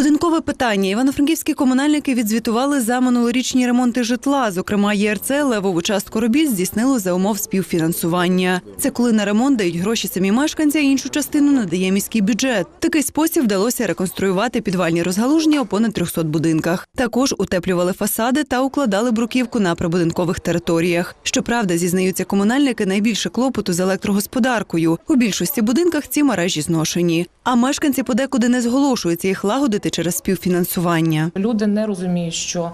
Будинкове питання. Івано-франківські комунальники відзвітували за минулорічні ремонти житла. Зокрема, ЄРЦ левову частку робіт здійснило за умов співфінансування. Це коли на ремонт дають гроші самі мешканці, а іншу частину надає міський бюджет. Такий спосіб вдалося реконструювати підвальні розгалуження у понад 300 будинках. Також утеплювали фасади та укладали бруківку на прибудинкових територіях. Щоправда, зізнаються комунальники найбільше клопоту з електрогосподаркою. У більшості будинках ці мережі зношені. А мешканці подекуди не зголошуються їх лагодити через співфінансування. Люди не розуміють, що,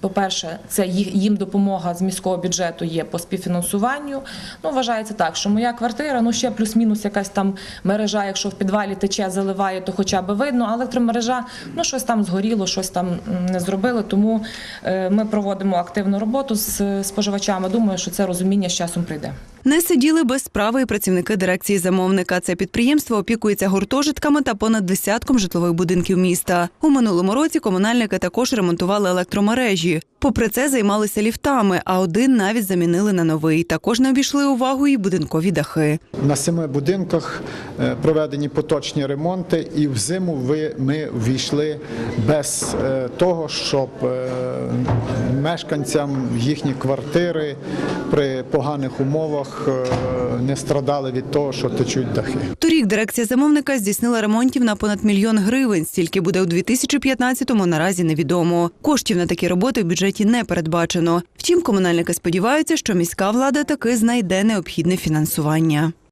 по-перше, це їм допомога з міського бюджету є по співфінансуванню. Ну, вважається так, що моя квартира, ну ще плюс-мінус якась там мережа, якщо в підвалі тече, заливає, то хоча б видно. А електромережа, ну щось там згоріло, щось там не зробили. Тому е, ми проводимо активну роботу з споживачами. Думаю, що це розуміння з часом прийде. Не сиділи без справи і працівники дирекції замовника. Це підприємство опікується гуртожитками та понад десятком житлових будинків міста. У минулому році комунальники також ремонтували електромережі. Попри це займалися ліфтами, а один навіть замінили на новий. Також не обійшли увагу і будинкові дахи. На семи будинках е, проведені поточні ремонти, і в зиму ми ввійшли без е, того, щоб е, мешканцям їхні квартири при поганих умовах не страдали від того, що течуть дахи. Торік дирекція замовника здійснила ремонтів на понад мільйон гривень. Стільки буде у 2015-му, наразі невідомо. Коштів на такі роботи в бюджеті не передбачено. Втім, комунальники сподіваються, що міська влада таки знайде необхідне фінансування.